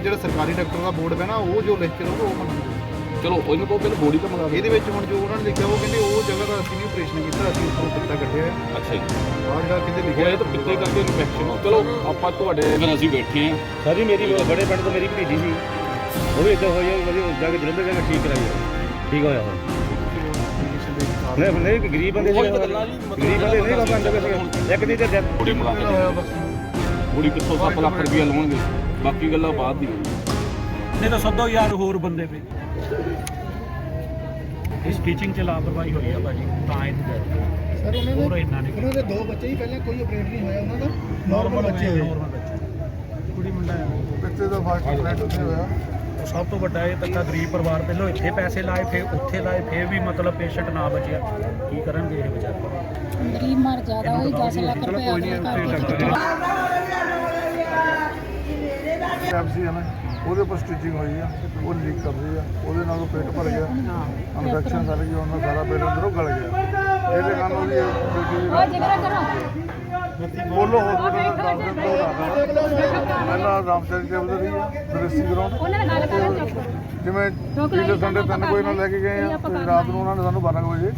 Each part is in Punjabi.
ਵੀ ਜਿਹੜਾ ਸਰਕਾਰੀ ਡਾਕਟਰ ਦਾ ਬੋਰਡ ਹੈ ਨਾ ਉਹ ਜੋ ਲਿਖ ਕੇ ਦਊਗਾ ਉਹ ਮੰਨਾਂਗੇ ਚਲੋ ਉਹਨੂੰ ਕਹੋ ਪਹਿਲਾਂ ਬੋਡੀ ਤਾਂ ਮੰਗਾ ਦੇ ਇਹਦੇ ਵਿੱਚ ਹੁਣ ਜੋ ਉਹਨਾਂ ਨੇ ਲਿਖਿਆ ਉਹ ਕਹਿੰਦੇ ਉਹ ਜਗ੍ਹਾ ਦਾ ਅਸੀਂ ਵੀ ਆਪਰੇਸ਼ਨ ਕੀਤਾ ਅਸੀਂ ਉੱਥੋਂ ਪਿੱਤਾ ਕੱਢਿਆ। ਹੈ ਅੱਛਾ ਜੀ। ਬਾਹਰ ਕਿਤੇ ਉਹ ਲਿਖਿਆ। ਇਹ ਤਾਂ ਪਿੱਤੇ ਕਰਕੇ ਇਨਫੈਕਸ਼ਨ ਚਲੋ ਆਪਾਂ ਤੁਹਾਡੇ ਫਿਰ ਅਸੀਂ ਬੈਠੇ ਆ ਸਾਰੀ ਮੇਰੀ ਬੜੇ ਪਿੰਡ ਤੋਂ ਮੇਰੀ ਭਤੀਜੀ ਸੀ। ਉਹ ਵੀ ਇੱਦਾਂ ਹੋਈ ਆ ਵਧੀਆ ਜਾ ਕੇ ਜਲੰਧਰ ਜਾ ਕੇ ਠੀਕ ਕਰਾਈ ਆ। ਠੀਕ ਹੋਇਆ ਹੁਣ ਨਹੀਂ ਨਹੀਂ ਗਰੀਬ ਬੰਦੇ ਉਹੀ ਸੀ ਤਾਂ ਗੱਲਾਂ ਜੀ, ਮਤਲਬ ਗਰੀਬ ਬੰਦੇ ਨਹੀਂ ਬਾਬਾ ਅੰਦਰ ਕਿਸੇ ਇੱਕ ਦੀ ਤੇ death ਬੋਡੀ ਮੰਗਾ ਕੇ ਹੋਇਆ ਦੇ ਬੋਡੀ ਕਿੱਥੋਂ 7 ਲੱਖ ਰੁਪਇਆ ਲਵਾਂਗੇ ਬਾਕੀ ਗੱਲਾਂ ਬਾਅਦ ਦੀ ਨਹੀਂ ਤਾਂ ਸੱਦੋ ਯਾਰ ਹੋਰ ਬੰਦੇ ਵੀ। ਇਸ ਟੀਚਿੰਗ ਚ ਲਾਪਰਵਾਹੀ ਹੋਈ ਆ ਭਾਜੀ ਤਾਂ ਇਹ ਸਰ ਉਹਨਾਂ ਹੋਰ ਦੇ ਇੰਨਾ ਨਹੀਂ। ਉਹਨਾਂ ਦੇ ਦੋ ਬੱਚੇ ਹੀ ਪਹਿਲਾਂ ਕੋਈ ਆਪਰੇਟ ਨਹੀਂ ਹੋਇਆ ਉਹਨਾਂ ਦਾ ਨਾਰਮਲ ਬੱਚੇ ਨਾਰਮਲ ਬੱਚੇ। ਕੁੜੀ ਮੁੰਡਾ ਹੈ। ਪਿੱਤੇ ਦਾ ਫਾਸਟ ਪਲੇਟ ਉੱਤੇ ਹੋਇਆ। ਉਹ ਸਭ ਤੋਂ ਵੱਡਾ ਇਹ ਤੱਕਾ ਗਰੀਬ ਪਰਿਵਾਰ ਪਹਿਲਾਂ ਇੱਥੇ ਪੈਸੇ ਲਾਏ ਫਿਰ ਉੱਥੇ ਲਾਏ ਫਿਰ ਵੀ ਮਤਲਬ ਪੇਸ਼ੈਂਟ ਨਾ ਬਚਿਆ। ਕੀ ਕਰਨਗੇ ਇਹ ਵਿਚਾਰੇ? ਗਰੀਬ ਮਰ ਜ਼ਿਆਦਾ ਹੋਈ 10 ਲੱਖ ਰੁਪਏ ਆਪਣੇ ਦੇ ਸੀ ਨਾ ਉਹਦੇ ਉੱਪਰ ਸਟਿਚਿੰਗ ਹੋਈ ਆ ਉਹ ਲੀਕ ਕਰ ਰਹੀ ਆ ਉਹਦੇ ਨਾਲ ਉਹ ਪੇਟ ਭਰ ਗਿਆ। ਇਨਫੈਕਸ਼ਨ ਫੈਲ ਗਈ ਉਹਨਾਂ ਸਾਰਾ ਪੇਟ ਅੰਦਰੋਂ ਗਲ ਗਿਆ। ਇਹਦੇ ਕਾਰਨ ਉਹਦੀ ਬੇਟੀ ਕਰੋ। ਬੋਲੋ ਹਸਪੀਟਲ ਦਾ ਡਾਕਟਰ ਤੋਂ ਰਾਤਾ ਪਹਿਲਾਂ ਰਾਮਚੰਦਰ ਜੀ ਦੇ ਆ ਫਿਰ ਅਸੀਂ ਗਰਾਊਂਡ ਉਹਨਾਂ ਨਾਲ ਗੱਲ ਕਰੋ ਚੁੱਪ ਜਿਵੇਂ ਪਿਛਲੇ ਸੰਡੇ ਤਿੰਨ ਕੋਈ ਨਾਲ ਲੈ ਕੇ ਗਏ ਆ ਰਾਤ ਨੂੰ ਉਹਨਾਂ ਨੇ ਸਾਨੂੰ 12 ਕੁ ਵਜੇ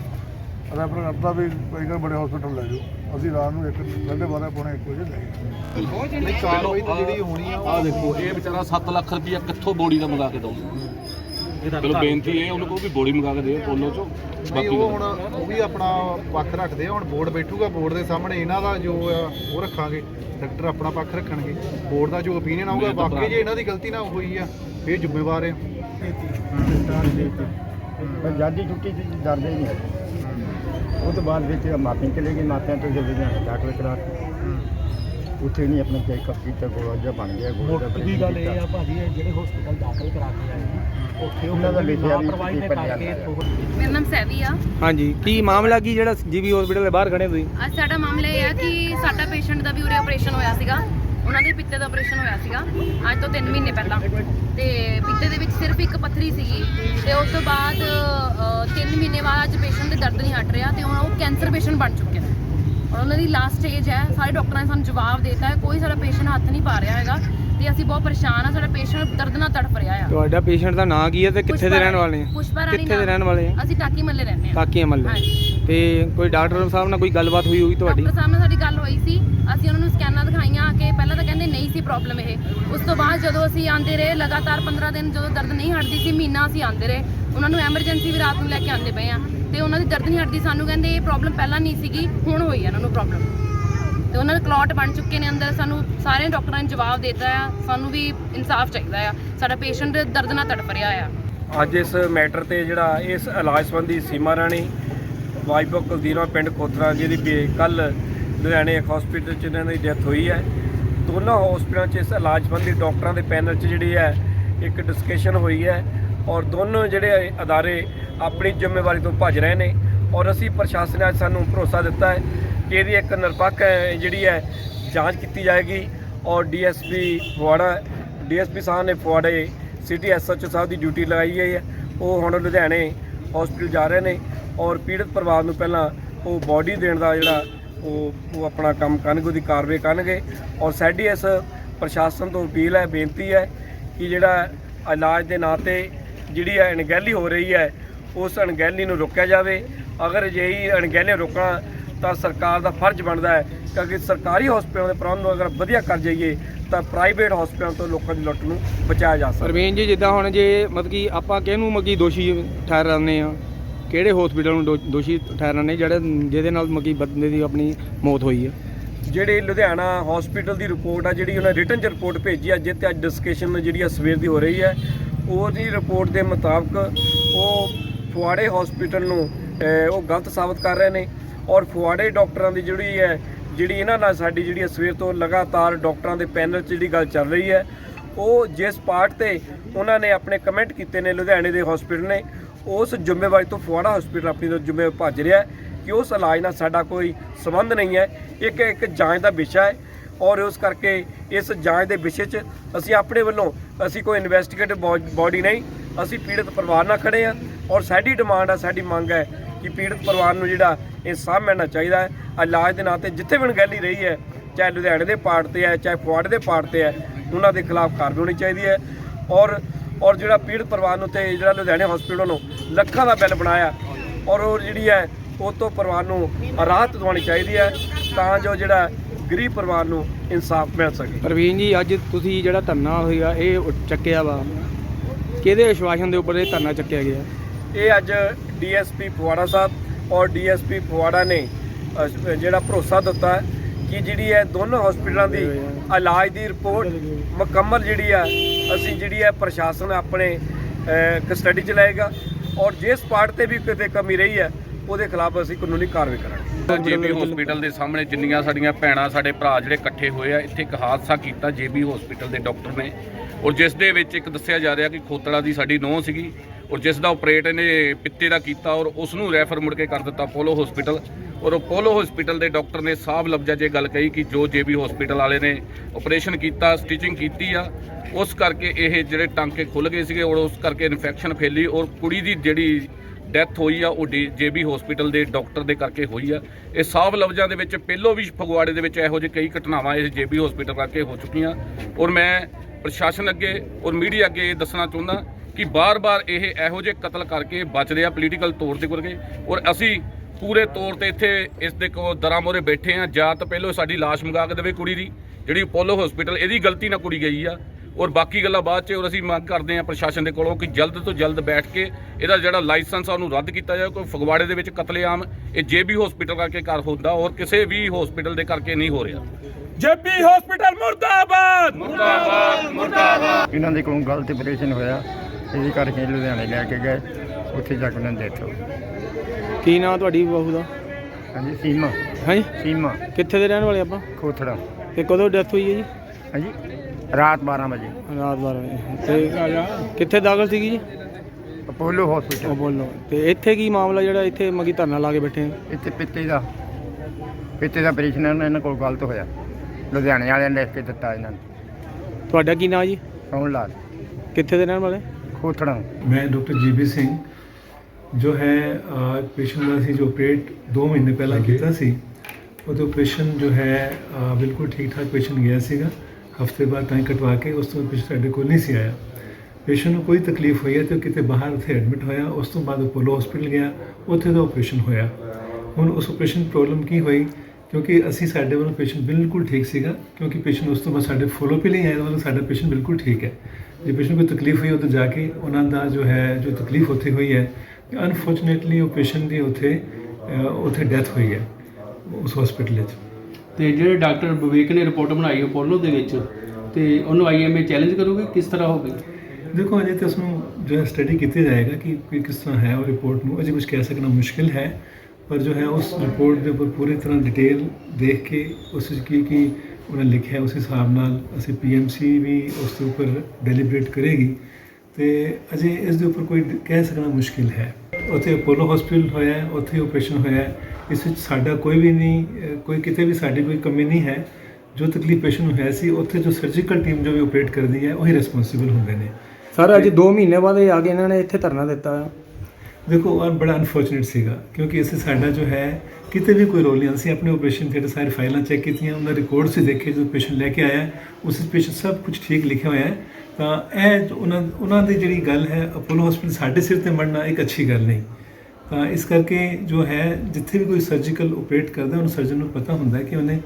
ਰੈਫਰ ਕਰਤਾ ਵੀ ਕੋਈ ਗੱਲ ਬੜੇ ਹਸਪੀਟਲ ਲੈ ਜਾਓ। ਅਸੀਂ ਰਾਤ ਨੂੰ 1 ਸਾਢੇ 12 ਪੌਣੇ 1 ਵਜੇ ਲੈ ਗਏ। ਨਹੀਂ ਕਾਰਵਾਈ ਤਾਂ ਜਿਹੜੀ ਹੋਣੀ ਆ ਆ ਦੇਖੋ। ਇਹ ਵਿਚਾਰਾ 7 ਲੱਖ ਰੁਪਇਆ ਕਿੱਥੋਂ ਬੋਡੀ ਦਾ ਮੰਗਾ ਕੇ ਦਊਗਾ ਇਹਦਾ ਚਲੋ ਬੇਨਤੀ ਇਹ ਉਹਨੂੰ ਕਹੋ ਵੀ ਬੋਡੀ ਮੰਗਾ ਕੇ ਦੇ ਪੋਲੋ ਚੋਂ। ਬਾਕੀ ਉਹ ਹੁਣ ਉਹ ਵੀ ਆਪਣਾ ਪੱਖ ਰੱਖਦੇ ਆ ਹੁਣ ਬੋਰਡ ਬੈਠੂਗਾ ਬੋਰਡ ਦੇ ਸਾਹਮਣੇ ਇਹਨਾਂ ਦਾ ਜੋ ਆ ਉਹ ਰੱਖਾਂਗੇ। ਡਾਕਟਰ ਆਪਣਾ ਪੱਖ ਰੱਖਣਗੇ। ਬੋਰਡ ਦਾ ਜੋ ਓਪੀਨੀਅਨ ਆਊਗਾ ਬਾਕੀ ਜੇ ਇਹਨਾਂ ਦੀ ਗਲਤੀ ਨਾ ਹੋਈ ਆ ਇਹ ਜ਼ਿੰਮੇਵਾਰ ਆ। ਪਰ ਜਾਦੀ ਛੁੱਟੀ ਤੇ ਡਰਦੇ ਹੀ ਨਹੀਂ ਉਹ ਤੋਂ ਬਾਅਦ ਵਿੱਚ ਮਾਪੇ ਚਲੇ ਗਏ ਮਾਪਿਆਂ ਤੋਂ ਜਦੋਂ ਜਾਣਾ ਡਾਕਟਰ ਕਰਾ ਕੇ ਉੱਥੇ ਨਹੀਂ ਆਪਣਾ ਚੈੱਕਅਪ ਕੀਤਾ ਗੋਲਾ ਜਿਹਾ ਬਣ ਗਿਆ ਗੋਲਾ ਦਾ ਮੋਟੀ ਦੀ ਗੱਲ ਇਹ ਆ ਭਾਜੀ ਇਹ ਜਿਹੜੇ ਹਸਪੀਟਲ ਦਾਖਲ ਕਰਾ ਕੇ ਆਏ ਉੱਥੇ ਉਹ ਉਹਨਾਂ ਦਾ ਲਿਖਿਆ ਵੀ ਲਾਪਰਵਾਹੀ ਨੇ ਪੇਪਰ ਕਰਕੇ ਜਾਂਦਾ ਉਹ- ਮੇਰਾ ਨਾਮ ਸੈਵੀ ਆ। ਹਾਂਜੀ ਕੀ ਮਾਮਲਾ ਕੀ ਜਿਹੜਾ ਜੀਬੀ ਹਸਪੀਟਲ ਦੇ ਬਾਹਰ ਖੜੇ ਤੁਸੀਂ? ਅੱਜ ਸਾਡਾ ਮਾਮਲਾ ਇਹ ਹੈ ਕਿ ਸਾਡਾ ਪੇਸ਼ੈਂਟ ਦਾ ਵੀ ਉਰੇ ਆਪਰੇਸ਼ਨ ਹੋਇਆ ਸੀਗਾ। ਉਹਨਾਂ ਦੇ ਪਿੱਤੇ ਦਾ ਆਪਰੇਸ਼ਨ ਹੋਇਆ ਸੀਗਾ, ਅੱਜ ਤੋਂ 3 ਮਹੀਨੇ ਪਹਿਲਾਂ। ਤੇ ਪਿੱਤੇ ਦੇ ਵਿੱਚ ਸਿਰਫ ਇੱਕ ਪੱਥਰੀ ਸੀਗੀ। ਤੇ ਉਸ ਤੋਂ ਬਾਅਦ 3 ਮਹੀਨੇ ਬਾਅਦ ਅੱਜ ਪੇਸ਼ੈਂਟ ਦੇ ਦਰਦ ਨਹੀਂ ਹਟ ਰਿਹਾ ਤੇ ਹੁਣ ਉਹ ਕੈਂਸਰ ਪੇਸ਼ੈਂਟ ਬਣ ਚੁੱਕਿਆ ਨੇ। ਔਰ ਉਹਨਾਂ ਦੀ ਲਾਸਟ ਸਟੇਜ ਹੈ। ਸਾਰੇ ਡਾਕਟਰਾਂ ਨੇ ਸਾਨੂੰ ਜਵਾਬ ਦਿੱਤਾ ਹੈ, ਕੋਈ ਸਾਡਾ ਪੇਸ਼ੈਂਟ ਹੱਥ ਨਹੀਂ ਪਾ ਰਿਹਾ ਹੈਗਾ। ਤੇ ਅਸੀਂ ਬਹੁਤ ਪਰੇਸ਼ਾਨ ਆ ਸਾਡਾ ਪੇਸ਼ੈਂਟ ਦਰਦ ਨਾਲ ਤੜਫ ਰਿਹਾ ਆ। ਤੁਹਾਡਾ ਪੇਸ਼ੈਂਟ ਦਾ ਨਾਂ ਕੀ ਹੈ ਤੇ ਕਿੱਥੇ ਦੇ ਰਹਿਣ ਵਾਲੇ ਆ? ਪੁਸ਼ਪਾ ਰਾਣੀ ਕਿੱਥੇ ਦੇ ਰਹਿਣ ਵਾਲੇ ਆ? ਅਸੀਂ ਟਾਕੀ ਮੱਲੇ ਰਹਿੰਦੇ ਆ ਕਾਕੀਆਂ ਮੱਲੇ ਹਾਂਜੀ। ਤੇ ਕੋਈ ਡਾਕਟਰ ਸਾਹਿਬ ਨਾਲ ਕੋਈ ਗੱਲਬਾਤ ਹੋਈ ਹੋਈ ਤੁਹਾਡੀ? ਡਾਕਟਰ ਸਾਹਿਬ ਨਾਲ ਸਾਡੀ ਗੱਲ ਹੋਈ ਸੀ। ਅਸੀਂ ਉਹਨਾਂ ਨੂੰ ਸਕੈਨਾਂ ਦਿਖਾਈਆਂ ਕਿ ਪਹਿਲਾਂ ਤਾਂ ਕਹਿੰਦੇ ਨਹੀਂ ਸੀ ਪ੍ਰੋਬਲਮ ਇਹ। ਉਸ ਤੋਂ ਬਾਅਦ ਜਦੋਂ ਅਸੀਂ ਆਂਦੇ ਰਹੇ ਲਗਾਤਾਰ 15 ਦਿਨ ਜਦੋਂ ਦਰਦ ਨਹੀਂ ਹਟਦੀ ਸੀ ਮਹੀਨਾ ਅਸੀਂ ਆਂਦੇ ਰਹੇ। ਉਹਨਾਂ ਨੂੰ ਐਮਰਜੈਂਸੀ ਵੀ ਰਾਤ ਨੂੰ ਲੈ ਕੇ ਆਂਦੇ ਪਏ ਆ। ਤੇ ਉਹਨਾਂ ਦੀ ਦਰਦ ਨਹੀਂ ਹਟਦੀ ਸਾਨੂੰ ਕਹਿੰਦੇ ਇਹ ਪ੍ਰੋਬਲਮ ਪਹਿਲਾਂ ਨਹੀਂ ਸੀਗੀ ਹੁਣ ਹੋਈ ਆ ਇਹਨਾਂ ਨੂੰ ਪ੍ਰੋਬਲਮ। ਤੇ ਉਹਨਾਂ ਦੇ ਕਲੌਟ ਬਣ ਚੁੱਕੇ ਨੇ ਅੰਦਰ, ਸਾਨੂੰ ਸਾਰੇ ਡਾਕਟਰਾਂ ਨੇ ਜਵਾਬ ਦੇ ਦਿੱਤਾ ਆ, ਸਾਨੂੰ ਵੀ ਇਨਸਾਫ ਚਾਹੀਦਾ ਆ। ਸਾਡਾ ਪੇਸ਼ੈਂਟ ਦਰਦ ਨਾਲ ਤੜਫ ਰਿਹਾ ਆ। ਅੱਜ ਇਸ ਮੈਟਰ ਤੇ ਜਿਹੜਾ ਇਸ ਇਲਾਜ ਸੰਬੰਧੀ ਸੀਮਾ ਰਾਣੀ, ਵਾਈਫ ਆਫ ਕੁਲਦੀਨਾ ਪਿੰਡ ਕੋਤਰਾ ਜਿਹਦੀ ਕੱਲ ਲੁਧਿਆਣੇ ਇੱਕ ਹਸਪੀਟਲ 'ਚ ਇਹਨਾਂ ਦੀ ਡੈਥ ਹੋਈ ਹੈ। ਦੋਨਾਂ ਹਸਪੀਟਲਾਂ 'ਚ ਇਸ ਇਲਾਜ ਸੰਬੰਧੀ ਡਾਕਟਰਾਂ ਦੇ ਪੈਨਲ 'ਚ ਜਿਹੜੀ ਹੈ, ਇੱਕ ਡਿਸਕਸ਼ਨ ਹੋਈ ਹੈ ਔਰ ਦੋਨੋਂ ਜਿਹੜੇ ਅਦਾਰੇ ਆਪਣੀ ਜ਼ਿੰਮੇਵਾਰੀ ਤੋਂ ਭੱਜ ਰਹੇ ਨੇ ਔਰ ਅਸੀਂ ਪ੍ਰਸ਼ਾਸਨ ਨੇ ਅੱਜ ਸਾਨੂੰ ਭਰੋਸਾ ਦਿੱਤਾ ਹੈ ਕਿ ਇਹਦੀ ਇੱਕ ਨਿਰਪੱਖ ਜਿਹੜੀ ਹੈ, ਜਾਂਚ ਕੀਤੀ ਜਾਏਗੀ। ਔਰ ਡੀਐਸਪੀ ਫਗਵਾੜਾ, ਡੀਐਸਪੀ ਸਾਹਿਬ ਨੇ ਫਗਵਾੜੇ ਸਿਟੀ ਐਸਐਚਓ ਸਾਹਿਬ ਦੀ ਡਿਊਟੀ ਲਗਾਈ ਹੋਈ ਹੈ। ਉਹ ਹੁਣ ਲੁਧਿਆਣੇ ਹਸਪੀਟਲ ਜਾ ਰਹੇ ਨੇ ਔਰ ਪੀੜਤ ਪਰਿਵਾਰ ਨੂੰ ਪਹਿਲਾਂ ਉਹ ਬਾਡੀ ਦੇਣ ਦਾ ਜਿਹੜਾ ਉਹ ਉਹ ਆਪਣਾ ਕੰਮ ਕਰਨਗੇ, ਉਹਦੀ ਕਾਰਵਾਈ ਕਰਨਗੇ। ਔਰ ਸਾਡੀ ਇਸ ਪ੍ਰਸ਼ਾਸਨ ਤੋਂ ਅਪੀਲ ਹੈ, ਬੇਨਤੀ ਹੈ ਕਿ ਜਿਹੜਾ ਇਲਾਜ ਦੇ ਨਾਂ ਤੇ ਜਿਹੜੀ ਹੈ ਅਣਗਹਿਲੀ ਹੋ ਰਹੀ ਹੈ, ਉਸ ਅਣਗਹਿਲੀ ਨੂੰ ਰੋਕਿਆ ਜਾਵੇ। ਅਗਰ ਅਜਿਹੀ ਅਣਗਹਿਲੀ ਰੋਕਣਾ ਤਾਂ ਸਰਕਾਰ ਦਾ ਫਰਜ਼ ਬਣਦਾ ਹੈ ਕਿਉਂਕਿ ਸਰਕਾਰੀ ਹਸਪਤਾਲਾਂ ਦੇ ਪ੍ਰਬੰਧ ਨੂੰ ਅਗਰ ਵਧੀਆ ਕਰ ਜਾਈਏ ਤਾਂ ਪ੍ਰਾਈਵੇਟ ਹਸਪਤਾਲਾਂ ਤੋਂ ਲੋਕਾਂ ਦੀ ਲੁੱਟ ਨੂੰ ਬਚਾਇਆ ਜਾ ਸਕਦਾ ਪਰਵੀਨ ਜੀ ਜਿੱਦਾਂ ਹੁਣ ਜੇ ਮਤਲਬ ਕਿ ਆਪਾਂ ਕਿਹਨੂੰ ਕਿ ਦੋਸ਼ੀ ਠਹਿਰਾਉਂਦੇ ਆ ਕਿਹੜੇ ਹਸਪੀਟਲ ਨੂੰ ਦੋਸ਼ੀ ਠਹਿਰਾਉਂਦੇ ਜਿਹੜੇ ਜਿਹਦੇ ਨਾਲ ਕਿ ਬੰਦੇ ਦੀ ਆਪਣੀ ਮੌਤ ਹੋਈ ਆ ਜਿਹੜੇ ਲੁਧਿਆਣਾ ਹਸਪੀਟਲ ਦੀ ਰਿਪੋਰਟ ਆ ਜਿਹੜੀ ਉਹਨਾਂ ਰਿਟਨ ਚ ਰਿਪੋਰਟ ਭੇਜੀ ਆ ਜਿੱਤੇ ਅੱਜ ਡਿਸਕਸ਼ਨ ਜਿਹੜੀ ਆ ਸਵੇਰ ਦੀ ਹੋ ਰਹੀ ਹੈ ਉਹਦੀ ਰਿਪੋਰਟ ਦੇ ਮੁਤਾਬਕ ਉਹ ਫੁਆੜੇ ਹਸਪੀਟਲ ਨੂੰ ਉਹ ਗਲਤ ਸਾਬਤ ਕਰ ਰਹੇ ਨੇ। ਔਰ ਫੁਆੜੇ ਡਾਕਟਰਾਂ ਦੀ ਜਿਹੜੀ ਹੈ, ਜਿਹੜੀ ਇਹਨਾਂ ਨਾਲ ਸਾਡੀ ਜਿਹੜੀ ਹੈ ਸਵੇਰ ਤੋਂ ਲਗਾਤਾਰ ਡਾਕਟਰਾਂ ਦੇ ਪੈਨਲ 'ਚ ਜਿਹੜੀ ਗੱਲ ਚੱਲ ਰਹੀ ਹੈ, ਉਹ ਜਿਸ ਪਾਰਟ ਤੇ ਉਹਨਾਂ ਨੇ ਆਪਣੇ ਕਮੈਂਟ ਕੀਤੇ ਨੇ ਲੁਧਿਆਣੇ ਦੇ ਹਸਪੀਟਲ ਨੇ, ਉਸ ਜ਼ਿੰਮੇਵਾਰੀ ਤੋਂ ਫੁਆੜਾ ਹਸਪੀਟਲ ਆਪਣੀ ਤੋਂ ਜ਼ਿੰਮੇ ਭੱਜ ਰਿਹਾ ਕਿ ਉਸ ਇਲਾਜ ਨਾਲ ਸਾਡਾ ਕੋਈ ਸੰਬੰਧ ਨਹੀਂ ਹੈ, ਇੱਕ ਇੱਕ ਜਾਂਚ ਦਾ ਵਿਸ਼ਾ ਹੈ ਔਰ ਉਸ ਕਰਕੇ ਇਸ ਜਾਂਚ ਦੇ ਵਿਸ਼ੇ 'ਚ ਅਸੀਂ ਆਪਣੇ ਵੱਲੋਂ ਅਸੀਂ ਕੋਈ ਇਨਵੈਸਟੀਗੇਟਿਵ ਬਾਡੀ ਨਹੀਂ, ਅਸੀਂ ਪੀੜਤ ਪਰਿਵਾਰ ਨਾਲ ਖੜੇ ਆ ਔਰ ਸਾਡੀ ਡਿਮਾਂਡ ਆ, ਸਾਡੀ ਮੰਗ ਹੈ ਕਿ ਪੀੜਤ ਪਰਿਵਾਰ ਨੂੰ ਜਿਹੜਾ ਇਨਸਾਫ ਮਿਲਣਾ ਚਾਹੀਦਾ ਹੈ। ਇਲਾਜ ਦੇ ਨਾਂ ਤੇ ਜਿੱਥੇ ਵੀ ਅਣਗਹਿਲੀ ਰਹੀ ਹੈ ਚਾਹੇ ਲੁਧਿਆਣੇ ਦੇ ਪਾਰਟ ਤੇ ਹੈ ਚਾਹੇ ਫਗਵਾੜੇ ਦੇ ਪਾਰਟ ਤੇ ਹੈ ਉਹਨਾਂ ਦੇ ਖਿਲਾਫ ਕਾਰਵਾਈ ਹੋਣੀ ਚਾਹੀਦੀ ਹੈ। ਔਰ ਔਰ ਜਿਹੜਾ ਪੀੜਤ ਪਰਿਵਾਰ ਨੂੰ ਤੇ ਜਿਹੜਾ ਲੁਧਿਆਣੇ ਹਸਪੀਟਲ ਨੂੰ ਲੱਖਾਂ ਦਾ ਬਿੱਲ ਬਣਾਇਆ ਔਰ ਉਹ ਜਿਹੜੀ ਹੈ ਉਹ ਤੋਂ ਪਰਿਵਾਰ ਨੂੰ ਰਾਹਤ ਦਿਵਾਉਣੀ ਚਾਹੀਦੀ ਹੈ ਤਾਂ ਜੋ ਜਿਹੜਾ ਗਰੀਬ ਪਰਿਵਾਰ ਨੂੰ ਇਨਸਾਫ ਮਿਲ ਸਕੇ। ਪ੍ਰਵੀਨ ਜੀ ਅੱਜ ਤੁਸੀਂ ਜਿਹੜਾ ਧਰਨਾ ਹੋਇਆ ਇਹ ਚੱਕਿਆ ਵਾ। ਕਿਹਦੇ ਆਸ਼ਵਾਸਨ ਦੇ ਉੱਪਰ ਇਹ ਧਰਨਾ ਚੱਕਿਆ ਗਿਆ? ਇਹ ਅੱਜ ਡੀਐਸਪੀ ਫਵਾੜਾ ਸਾਹਿਬ ਔਰ ਡੀਐਸਪੀ ਫਵਾੜਾ ਨੇ ਜਿਹੜਾ ਭਰੋਸਾ ਦਿੱਤਾ ਕਿ ਜਿਹੜੀ ਹੈ ਦੋਨੋਂ ਹਸਪੀਟਲਾਂ ਦੀ ਇਲਾਜ ਦੀ ਰਿਪੋਰਟ ਮੁਕੰਮਲ ਜਿਹੜੀ ਆ, ਅਸੀਂ ਜਿਹੜੀ ਹੈ ਪ੍ਰਸ਼ਾਸਨ ਆਪਣੇ ਕਸਟਡੀ 'ਚ ਲਏਗਾ ਔਰ ਜਿਸ ਪਾਰਟ ਤੇ ਵੀ ਕਿਤੇ ਕਮੀ ਰਹੀ ਹੈ, ਉਹਦੇ ਖਿਲਾਫ ਅਸੀਂ ਕਾਨੂੰਨੀ ਕਾਰਵਾਈ ਕਰਾਂਗੇ। ਜੇਬੀ ਹਸਪੀਟਲ ਦੇ ਸਾਹਮਣੇ ਜਿੰਨੀਆਂ ਸਾਡੀਆਂ ਭੈਣਾਂ, ਸਾਡੇ ਭਰਾ ਜਿਹੜੇ ਇਕੱਠੇ ਹੋਏ ਆ, ਇੱਥੇ ਇੱਕ ਹਾਦਸਾ ਕੀਤਾ ਜੇਬੀ ਹਸਪੀਟਲ ਦੇ ਡਾਕਟਰ ਨੇ ਔਰ ਜਿਸ ਦੇ ਵਿੱਚ ਇੱਕ ਦੱਸਿਆ ਜਾ ਰਿਹਾ ਕਿ ਖੋਤੜਾ ਦੀ ਸਾਡੀ ਨੋਹ ਸੀਗੀ। ਔਰ ਜਿਸ ਦਾ ਆਪਰੇਟ ਇਹਨੇ ਪਿੱਤੇ ਦਾ ਕੀਤਾ ਔਰ ਉਸ ਨੂੰ ਰੈਫਰ ਮੁੜ ਕੇ ਕਰ ਦਿੱਤਾ ਪੋਲੋ ਹਸਪੀਟਲ ਔਰ ਉਹ ਪੋਲੋ ਹਸਪੀਟਲ ਦੇ ਡਾਕਟਰ ਨੇ ਸਾਫ਼ ਲਫ਼ਜ਼ਾਂ 'ਚ ਇਹ ਗੱਲ ਕਹੀ ਕਿ ਜੋ ਜੇਬੀ ਹਸਪੀਟਲ ਵਾਲੇ ਨੇ ਆਪਰੇਸ਼ਨ ਕੀਤਾ ਸਟਿਚਿੰਗ ਕੀਤੀ ਆ, ਉਸ ਕਰਕੇ ਇਹ ਜਿਹੜੇ ਟਾਂਕੇ ਖੁੱਲ ਗਏ ਸੀਗੇ ਔਰ ਉਸ ਕਰਕੇ ਇਨਫੈਕਸ਼ਨ ਫੈਲੀ ਔਰ ਕੁੜੀ ਦੀ ਜਿਹੜੀ ਡੈਥ ਹੋਈ ਆ, ਉਹ ਜੇਬੀ ਹਸਪੀਟਲ ਦੇ ਡਾਕਟਰ ਦੇ ਕਰਕੇ ਹੋਈ ਆ। ਇਹ ਸਾਫ਼ ਲਫ਼ਜ਼ਾਂ ਦੇ ਵਿੱਚ ਪਹਿਲੋਂ ਵੀ ਫਗਵਾੜੇ ਦੇ ਵਿੱਚ ਇਹੋ ਜਿਹੇ ਕਈ ਘਟਨਾਵਾਂ ਇਸ ਜੇਬੀ ਹਸਪੀਟਲ ਕਰਕੇ ਹੋ ਚੁੱਕੀਆਂ। ਔਰ ਮੈਂ ਪ੍ਰਸ਼ਾਸਨ ਅੱਗੇ ਔਰ ਮੀਡੀਆ ਅੱਗੇ ਇਹ ਦੱਸਣਾ ਚਾਹੁੰਦਾ ਕਿ ਬਾਰ-ਬਾਰ ਇਹ ਇਹੋ ਜਿਹੇ ਕਤਲ ਕਰਕੇ ਬਚ ਰਿਹਾ ਪੋਲੀਟੀਕਲ ਤੌਰ ਤੇ ਕਰਕੇ। ਔਰ ਅਸੀਂ ਪੂਰੇ ਤੌਰ ਤੇ ਇੱਥੇ ਇਸ ਦੇ ਕੋ ਦਰਾਂ ਮੋਰੇ ਬੈਠੇ ਆ। ਜਾਂ ਤਾਂ ਪਹਿਲੋਂ ਸਾਡੀ ਲਾਸ਼ ਮੰਗਾ ਕੇ ਦੇਵੇ ਕੁੜੀ ਦੀ ਜਿਹੜੀ ਪੋਲੋ ਹਸਪੀਟਲ ਇਹਦੀ ਗਲਤੀ ਨਾਲ ਕੁੜੀ ਗਈ ਆ। ਔਰ ਬਾਕੀ ਗੱਲਾਂ ਬਾਅਦ 'ਚ ਔਰ ਅਸੀਂ ਮੰਗ ਕਰਦੇ ਹਾਂ ਪ੍ਰਸ਼ਾਸਨ ਦੇ ਕੋਲੋਂ ਕਿ ਜਲਦ ਤੋਂ ਜਲਦ ਬੈਠ ਕੇ ਇਹਦਾ ਜਿਹੜਾ ਲਾਇਸੈਂਸ ਆ ਉਹਨੂੰ ਰੱਦ ਕੀਤਾ ਜਾਵੇ। ਕੋਈ ਫਗਵਾੜੇ ਦੇ ਵਿੱਚ ਕਤਲੇਆਮ ਇਹ ਜੇਬੀ ਹਸਪੀਟਲ ਕਰਕੇ ਕਰ ਹੁੰਦਾ ਔਰ ਕਿਸੇ ਵੀ ਹਸਪੀਟਲ ਦੇ ਕਰਕੇ ਨਹੀਂ ਹੋ ਰਿਹਾ। ਜੇਬੀ ਹਸਪੀਟਲ ਮੁਰਦਾਬਾਦ! ਇਹਨਾਂ ਦੇ ਕੋਲ ਗਲਤ ਆਪਰੇਸ਼ਨ ਹੋਇਆ। ਇਹਦੇ ਕਰਕੇ ਲੁਧਿਆਣੇ ਲੈ ਕੇ ਗਏ ਉੱਥੇ ਜਾ ਕੇ ਉਹਨਾਂ ਗਈ ਕੀ ਨਾਂ ਤੁਹਾਡੀ ਬਹੂ ਦਾ? ਹਾਂਜੀ ਸੀਮਾ। ਹਾਂਜੀ ਸੀਮਾ। ਕਿੱਥੇ ਦੇ ਰਹਿਣ ਵਾਲੇ ਆਪਾਂ? ਖੋਥੜਾ। ਤੇ ਕਦੋਂ ਡੈਥ ਹੋਈ ਹੈ ਜੀ? ਹਾਂਜੀ ਰਾਤ 12 ਵਜੇ। ਰਾਤ 12 ਵਜੇ। ਤੇ ਕਿੱਥੇ ਦਾਖਲ ਸੀਗੀ ਜੀ? ਅਪੋਲੋ ਹਸਪੀਟਲ ਬੋਲੋ ਤੇ ਇੱਥੇ ਕੀ ਮਾਮਲਾ ਜਿਹੜਾ ਇੱਥੇ ਮਗੀ ਧਰਨਾ ਲਾ ਕੇ ਬੈਠੇ ਆ ਇੱਥੇ ਪਿੱਤੇ ਦਾ ਪਿੱਤੇ ਦਾ ਆਪਰੇਸ਼ਨ ਇਹਨਾਂ ਕੋਲ ਗਲਤ ਹੋਇਆ। ਲੁਧਿਆਣੇ ਵਾਲਿਆਂ ਨੇ ਲਿਖ ਕੇ ਦਿੱਤਾ ਇਹਨਾਂ ਨੂੰ। ਤੁਹਾਡਾ ਕੀ ਨਾਂ ਜੀ? ਸੌਣ ਲਾਲ। ਕਿੱਥੇ ਦੇ ਰਹਿਣ ਵਾਲੇ? ਖੋਥੜਾ ਮੈਂ ਡਾਕਟਰ ਜੀਬੀ ਸਿੰਘ ਜੋ ਹੈ ਪੇਸ਼ੈਂਟ ਦਾ ਸੀ ਜੋ ਆਪਰੇਟ 2 ਮਹੀਨੇ ਪਹਿਲਾਂ ਕੀਤਾ ਸੀ ਉਹਦੇ ਆਪਰੇਸ਼ਨ ਜੋ ਹੈ ਅ, ਬਿਲਕੁਲ ਠੀਕ ਠਾਕ ਪੇਸ਼ੈਂਟ ਗਿਆ ਸੀਗਾ। ਹਫ਼ਤੇ ਬਾਅਦ ਤਾਂ ਹੀ ਕਟਵਾ ਕੇ ਉਸ ਤੋਂ ਪੇਸ਼ੈਂਟ ਸਾਡੇ ਕੋਲ ਨਹੀਂ ਸੀ ਆਇਆ। ਪੇਸ਼ੈਂਟ ਨੂੰ ਕੋਈ ਤਕਲੀਫ ਹੋਈ ਹੈ ਤੇ ਉਹ ਕਿਤੇ ਬਾਹਰ ਉੱਥੇ ਐਡਮਿਟ ਹੋਇਆ। ਉਸ ਤੋਂ ਬਾਅਦ ਅਪੋਲੋ ਹਸਪੀਟਲ ਗਿਆ। ਉੱਥੇ ਦਾ ਆਪਰੇਸ਼ਨ ਹੋਇਆ। ਹੁਣ ਉਸ ਆਪਰੇਸ਼ਨ ਪ੍ਰੋਬਲਮ ਕੀ ਹੋਈ? ਕਿਉਂਕਿ ਅਸੀਂ ਸਾਡੇ ਵੱਲੋਂ ਪੇਸ਼ੈਂਟ ਬਿਲਕੁਲ ਠੀਕ ਸੀਗਾ। ਕਿਉਂਕਿ ਪੇਸ਼ੈਂਟ ਉਸ ਤੋਂ ਬਾਅਦ ਸਾਡੇ ਫੋਲੋ ਅਪ ਲਈ ਆਇਆ ਉਹਦਾ ਸਾਡਾ ਪੇਸ਼ੈਂਟ ਬਿਲਕੁਲ ਠੀਕ ਹੈ। ਜੇ ਪੇਸ਼ੈਂਟ ਕੋਈ ਤਕਲੀਫ ਹੋਈ ਉੱਥੇ ਜਾ ਕੇ ਉਹਨਾਂ ਦਾ ਜੋ ਹੈ ਜੋ ਤਕਲੀਫ ਉੱਥੇ ਹੋਈ ਹੈ ਅਨਫੋਰਚੂਨੇਟਲੀ ਉਹ ਪੇਸ਼ੈਂਟ ਦੀ ਉੱਥੇ ਉੱਥੇ ਡੈਥ ਹੋਈ ਹੈ ਉਸ ਹਸਪੀਟਲ ਵਿੱਚ। ਤੇ ਜਿਹੜੇ ਡਾਕਟਰ ਵਿਵੇਕ ਨੇ ਰਿਪੋਰਟ ਬਣਾਈ ਅਪੋਲੋ ਦੇ ਵਿੱਚ ਤੇ ਉਹਨੂੰ ਆਈਐਮਏ ਚੈਲੰਜ ਕਰੋਗੇ? ਕਿਸ ਤਰ੍ਹਾਂ ਹੋਗੀ ਦੇਖੋ ਅਜੇ ਤਾਂ ਉਸਨੂੰ ਜੋ ਹੈ ਸਟੱਡੀ ਕੀਤੀ ਜਾਏਗਾ ਕਿ ਕਿ ਕਿਸ ਤਰ੍ਹਾਂ ਹੈ ਉਹ ਰਿਪੋਰਟ ਨੂੰ। ਅਜੇ ਕੁਝ ਕਹਿ ਸਕਣਾ ਮੁਸ਼ਕਿਲ ਹੈ ਪਰ ਜੋ ਹੈ ਉਸ ਰਿਪੋਰਟ ਦੇ ਉੱਪਰ ਪੂਰੀ ਤਰ੍ਹਾਂ ਡਿਟੇਲ ਦੇਖ ਕੇ ਉਸ ਵਿੱਚ ਕੀ ਕੀ ਉਹਨਾਂ ਲਿਖਿਆ ਉਸ ਹਿਸਾਬ ਨਾਲ ਅਸੀਂ ਪੀਐਮਸੀ ਵੀ ਉਸ ਦੇ ਉੱਪਰ ਡੈਲੀਬਰੇਟ ਕਰੇਗੀ ਤੇ ਅਜੇ ਇਸ ਦੇ ਉੱਪਰ ਕੋਈ ਕਹਿ ਸਕਣਾ ਮੁਸ਼ਕਿਲ ਹੈ। ਉੱਥੇ ਅਪੋਲੋ ਹਸਪੀਟਲ ਹੋਇਆ ਹੈ, ਉੱਥੇ ਆਪਰੇਸ਼ਨ ਹੋਇਆ। ਇਸ ਵਿੱਚ ਸਾਡਾ ਕੋਈ ਵੀ ਨਹੀਂ ਕੋਈ ਕਿਤੇ ਵੀ ਸਾਡੀ ਕੋਈ ਕਮੀ ਨਹੀਂ ਹੈ। ਜੋ ਤਕਲੀਫ ਪੇਸ਼ੈਂਟ ਨੂੰ ਹੈ ਸੀ ਉੱਥੇ ਜੋ ਸਰਜੀਕਲ ਟੀਮ ਜੋ ਵੀ ਆਪਰੇਟ ਕਰਦੀ ਹੈ ਉਹੀ ਰਿਸਪੌਂਸਿਬਲ ਹੁੰਦੇ ਨੇ। ਸਰ ਅੱਜ 2 ਮਹੀਨੇ ਬਾਅਦ ਇਹ ਆ ਕੇ ਇਹਨਾਂ ਨੇ ਇੱਥੇ ਧਰਨਾ ਦਿੱਤਾ। ਦੇਖੋ ਉਹ ਬੜਾ ਅਨਫੋਰਚੂਨੇਟ ਸੀਗਾ, ਕਿਉਂਕਿ ਅਸੀਂ ਸਾਡਾ ਜੋ ਹੈ, ਕਿਤੇ ਵੀ ਕੋਈ ਰੋਲ ਨਹੀਂ, ਅਸੀਂ ਆਪਣੇ ਆਪਰੇਸ਼ਨ ਥੀਏਟਰ ਸਾਰੇ ਫਾਈਲਾਂ ਚੈੱਕ ਕੀਤੀਆਂ, ਉਹਨਾਂ ਰਿਕਾਰਡ ਹੀ ਦੇਖੇ, ਜੋ ਪੇਸ਼ੈਂਟ ਲੈ ਕੇ ਆਇਆ, ਉਸ ਵਿੱਚ ਪੇਸ਼ੈਂਟ ਸਭ ਕੁਝ ਠੀਕ ਲਿਖਿਆ ਹੋਇਆ ਹੈ। ਤਾਂ ਇਹ ਉਹਨਾਂ ਉਹਨਾਂ ਦੀ ਜਿਹੜੀ ਗੱਲ ਹੈ ਅਪੋਲੋ ਹਸਪੀਟਲ ਸਾਡੇ ਸਿਰ ਤੇ ਮੜਨਾ ਇੱਕ ਅੱਛੀ ਗੱਲ ਨਹੀਂ। ਤਾਂ ਇਸ ਕਰਕੇ ਜੋ ਹੈ, ਜਿੱਥੇ ਵੀ ਕੋਈ ਸਰਜੀਕਲ ਆਪਰੇਟ ਕਰਦਾ, ਉਹਨੂੰ ਸਰਜਨ ਨੂੰ ਪਤਾ ਹੁੰਦਾ ਕਿ ਉਹਨੇ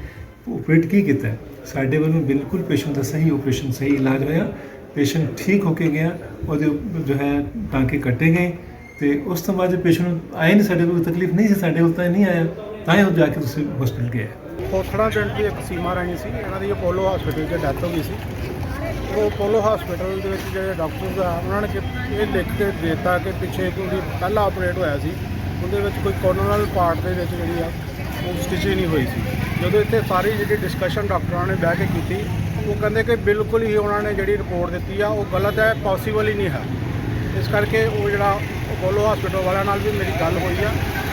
ਆਪਰੇਟ ਕੀ ਕੀਤਾ ਸਾਡੇ ਵੱਲੋਂ ਬਿਲਕੁਲ ਪੇਸ਼ੈਂਟ ਦਾ ਸਹੀ ਆਪਰੇਸ਼ਨ ਸਹੀ ਇਲਾਜ ਹੋਇਆ। ਪੇਸ਼ੈਂਟ ਠੀਕ ਹੋ ਕੇ ਗਿਆ, ਉਹਦੇ ਉੱਪਰ ਜੋ ਹੈ, ਟਾਂਕੇ ਕੱਟੇ ਗਏ। ਤੇ ਉਸ ਤੋਂ ਬਾਅਦ ਜੇ ਪੇਸ਼ੈਂਟ ਨੂੰ ਆਏ ਨਹੀਂ ਸਾਡੇ ਕੋਲ, ਤਕਲੀਫ ਨਹੀਂ ਸੀ ਸਾਡੇ ਕੋਲ, ਤਾਂ ਨਹੀਂ ਆਇਆ, ਤਾਂ ਹੀ ਉਹ ਜਾ ਕੇ ਤੁਸੀਂ ਹਸਪੀਟਲ ਗਏ। ਕੋਥੜਾ ਪਿੰਡ ਦੀ ਇੱਕ ਸੀਮਾ ਰਾਣੀ ਸੀ, ਇਹਨਾਂ ਦੀ ਅਪੋਲੋ ਹਸਪੀਟਲ 'ਚ ਡੈਥ ਹੋ ਗਈ ਸੀ। ਉਹ ਅਪੋਲੋ ਹਸਪੀਟਲ ਦੇ ਵਿੱਚ ਜਿਹੜੇ ਡਾਕਟਰਸ ਆ, ਉਹਨਾਂ ਨੇ ਇਹ ਲਿਖ ਕੇ ਦੇ ਦਿੱਤਾ ਕਿ ਪਿੱਛੇ ਉਹਦੀ ਪਹਿਲਾ ਆਪਰੇਟ ਹੋਇਆ ਸੀ। ਉਹਦੇ ਵਿੱਚ ਕੋਈ ਕੋਰਨਲ ਪਾਰਟ ਦੇ ਵਿੱਚ ਜਿਹੜੀ ਆ, ਉਹ ਸਟਿਚ ਨਹੀਂ ਹੋਈ ਸੀ। ਜਦੋਂ ਇੱਥੇ ਸਾਰੀ ਜਿਹੜੀ ਡਿਸਕਸ਼ਨ ਡਾਕਟਰਾਂ ਨੇ ਬਹਿ ਕੇ ਕੀਤੀ, ਉਹ ਕਹਿੰਦੇ ਕਿ ਬਿਲਕੁਲ ਹੀ ਉਹਨਾਂ ਨੇ ਜਿਹੜੀ ਰਿਪੋਰਟ ਦਿੱਤੀ ਆ, ਉਹ ਗਲਤ ਹੈ ਪੋਸੀਬਲ ਹੀ ਨਹੀਂ ਹੈ। ਇਸ ਕਰਕੇ ਉਹ ਜਿਹੜਾ ਅਪੋਲੋ ਹਸਪੀਟਲ ਵਾਲਿਆਂ ਨਾਲ ਵੀ ਮੇਰੀ ਗੱਲ ਹੋਈ ਆ।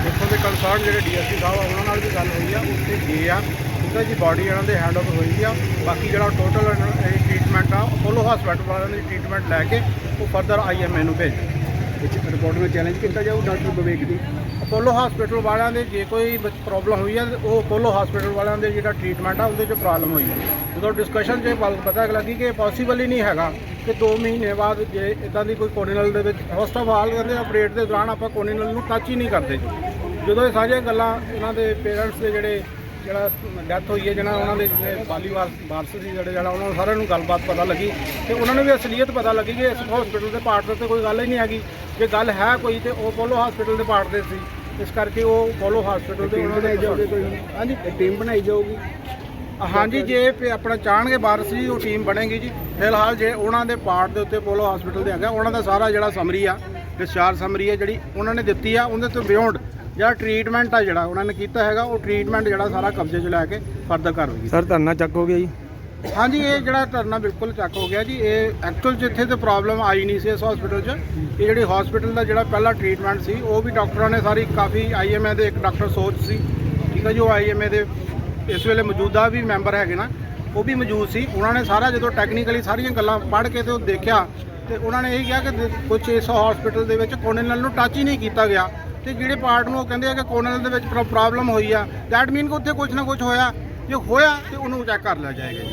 ਇੱਥੋਂ ਦੇ ਕੰਸਰਨ ਜਿਹੜੇ ਡੀਐਸਪੀ ਸਾਹਿਬ ਆ, ਉਹਨਾਂ ਨਾਲ ਵੀ ਗੱਲ ਹੋਈ ਆ। ਉੱਥੇ ਗਏ ਆ। ਉਹਦਾ ਜੀ ਬਾਡੀ ਇਹਨਾਂ ਦੇ ਹੈਂਡ ਓਵਰ ਹੋਈ ਆ। ਬਾਕੀ ਜਿਹੜਾ ਟੋਟਲ ਇਹ ਟ੍ਰੀਟਮੈਂਟ ਆ, ਅਪੋਲੋ ਹਸਪੀਟਲ ਵਾਲਿਆਂ ਦੀ ਟ੍ਰੀਟਮੈਂਟ ਲੈ ਕੇ ਉਹ ਫਰਦਰ ਆਈਐਮਏ ਨੂੰ ਭੇਜ ਵਿੱਚ ਰਿਪੋਰਟ ਨੂੰ ਚੈਲੰਜ ਕੀਤਾ ਜਾਊ, ਡਾਕਟਰ ਵਿਵੇਕ ਦੀ। ਅਪੋਲੋ ਹਸਪੀਟਲ ਵਾਲਿਆਂ ਦੇ ਜੇ ਕੋਈ ਪ੍ਰੋਬਲਮ ਹੋਈ ਹੈ ਉਹ ਅਪੋਲੋ ਹਸਪੀਟਲ ਵਾਲਿਆਂ ਦੇ ਜਿਹੜਾ ਟ੍ਰੀਟਮੈਂਟ ਆ, ਉਹਦੇ 'ਚ ਪ੍ਰੋਬਲਮ ਹੋਈ ਹੈ ਜਦੋਂ ਡਿਸਕਸ਼ਨ ਗੱਲ ਪਤਾ ਲੱਗੀ ਕਿ ਪੋਸੀਬਲ ਹੀ ਨਹੀਂ ਹੈਗਾ ਕਿ 2 ਮਹੀਨੇ ਬਾਅਦ ਜੇ ਇਦਾਂ ਦੀ ਕੋਈ ਕੋਰਨਲ ਦੇ ਵਿੱਚ ਫਸਟ ਆਫ ਆਲ ਕਹਿੰਦੇ ਆਪਰੇਟ ਦੇ ਦੌਰਾਨ ਆਪਾਂ ਕੋਰਨਲ ਨੂੰ ਟੱਚ ਹੀ ਨਹੀਂ ਕਰਦੇ ਜੀ। ਜਦੋਂ ਇਹ ਸਾਰੀਆਂ ਗੱਲਾਂ ਇਹਨਾਂ ਦੇ ਪੇਰੈਂਟਸ ਦੇ ਜਿਹੜੇ ਜਿਹੜਾ ਡੈਥ ਹੋਈ ਹੈ ਜਿਹਨਾਂ ਉਹਨਾਂ ਦੇ ਜਿਹੜੇ ਬਾਲੀ ਵਾਰ ਵਾਰਸ ਸੀ ਜਿਹੜੇ ਜਿਹੜਾ ਉਹਨਾਂ ਨੂੰ ਸਾਰਿਆਂ ਨੂੰ ਗੱਲਬਾਤ ਪਤਾ ਲੱਗੀ ਤੇ ਉਹਨਾਂ ਨੂੰ ਵੀ ਅਸਲੀਅਤ ਪਤਾ ਲੱਗੀ ਕਿ ਇਸ ਹਸਪੀਟਲ ਦੇ ਪਾਰਟ ਤੇ ਕੋਈ ਗੱਲ ਹੀ ਨਹੀਂ ਹੈਗੀ। ਜੇ ਗੱਲ ਹੈ ਕੋਈ ਤੇ ਉਹ ਪੋਲੋ ਹਸਪੀਟਲ ਦੇ ਪਾਰਟ ਦੇ ਸੀ। ਇਸ ਕਰਕੇ ਉਹ ਪੋਲੋ ਹਸਪੀਟਲ ਦੇ ਉਹਨਾਂ ਦੇ ਕੋਈ ਹਾਂਜੀ ਟੀਮ ਬਣਾਈ ਜਾਊਗੀ। ਹਾਂਜੀ ਜੇ ਪ- ਆਪਣਾ ਚਾਹਣਗੇ ਵਾਰਸ ਜੀ ਉਹ ਟੀਮ ਬਣੇਗੀ ਜੀ। ਫਿਲਹਾਲ ਜੇ ਉਹਨਾਂ ਦੇ ਪਾਰਟ ਦੇ ਉੱਤੇ ਪੋਲੋ ਹਸਪੀਟਲ ਦੇ ਹੈਗਾ ਉਹਨਾਂ ਦਾ ਸਾਰਾ ਜਿਹੜਾ ਸਮਰੀ ਆ ਡਿਸਚਾਰਜ ਸਮਰੀ ਆ ਜਿਹੜੀ ਉਹਨਾਂ ਨੇ ਦਿੱਤੀ ਆ ਉਹਦੇ ਤੋਂ ਬਿਯੋਂਡ ਜਿਹੜਾ ਟ੍ਰੀਟਮੈਂਟ ਆ ਜਿਹੜਾ ਉਹਨਾਂ ਨੇ ਕੀਤਾ ਹੈਗਾ ਉਹ ਟ੍ਰੀਟਮੈਂਟ ਜਿਹੜਾ ਸਾਰਾ ਕਬਜ਼ੇ 'ਚ ਲੈ ਕੇ ਫਰਦਰ ਕਰਵਾਈ ਸਰ ਧਰਨਾ ਚੱਕ ਹੋ ਗਿਆ ਜੀ? ਹਾਂਜੀ ਇਹ ਜਿਹੜਾ ਧਰਨਾ ਬਿਲਕੁਲ ਚੱਕ ਹੋ ਗਿਆ ਜੀ ਇਹ ਐਕਚੁਅਲ ਜਿੱਥੇ ਤੇ ਪ੍ਰੋਬਲਮ ਆਈ ਨਹੀਂ ਸੀ ਇਸ ਹਸਪੀਟਲ 'ਚ ਇਹ ਜਿਹੜੀ ਹਸਪੀਟਲ ਦਾ ਜਿਹੜਾ ਪਹਿਲਾ ਟ੍ਰੀਟਮੈਂਟ ਸੀ ਉਹ ਵੀ ਡਾਕਟਰਾਂ ਨੇ ਸਾਰੀ ਕਾਫੀ ਆਈਐਮਏ ਦੇ ਇੱਕ ਡਾਕਟਰ ਸੋਚ ਸੀ ਠੀਕ ਹੈ ਜੀ ਉਹ ਆਈਐਮਏ ਦੇ ਇਸ ਵੇਲੇ ਮੌਜੂਦਾ ਵੀ ਮੈਂਬਰ ਹੈਗੇ ਨਾ, ਉਹ ਵੀ ਮੌਜੂਦ ਸੀ। ਉਹਨਾਂ ਨੇ ਸਾਰਾ ਜਦੋਂ ਟੈਕਨੀਕਲੀ ਸਾਰੀਆਂ ਗੱਲਾਂ ਪੜ੍ਹ ਕੇ ਤੇ ਉਹ ਦੇਖਿਆ, ਤੇ ਉਹਨਾਂ ਨੇ ਇਹ ਕਿਹਾ ਕਿ ਕੁਝ ਇਸ ਹਸਪੀਟਲ ਦੇ ਵਿੱਚ ਕੋਰਨਲ ਨੂੰ ਟੱਚ ਹੀ ਨਹੀਂ ਕੀਤਾ ਗਿਆ। ਤੇ ਜਿਹੜੇ ਪਾਰਟ ਨੂੰ ਉਹ ਕਹਿੰਦੇ ਆ ਕਿ ਕੋਰਨਲ ਦੇ ਵਿੱਚ ਪ੍ਰੋਬਲਮ ਹੋਈ ਆ। ਦੈਟ ਮੀਨ ਕਿ ਉੱਥੇ ਕੁਝ ਨਾ ਕੁਝ ਹੋਇਆ। ਜੇ ਹੋਇਆ ਤੇ ਉਹਨੂੰ ਚੈੱਕ ਕਰ ਲਿਆ ਜਾਏਗਾ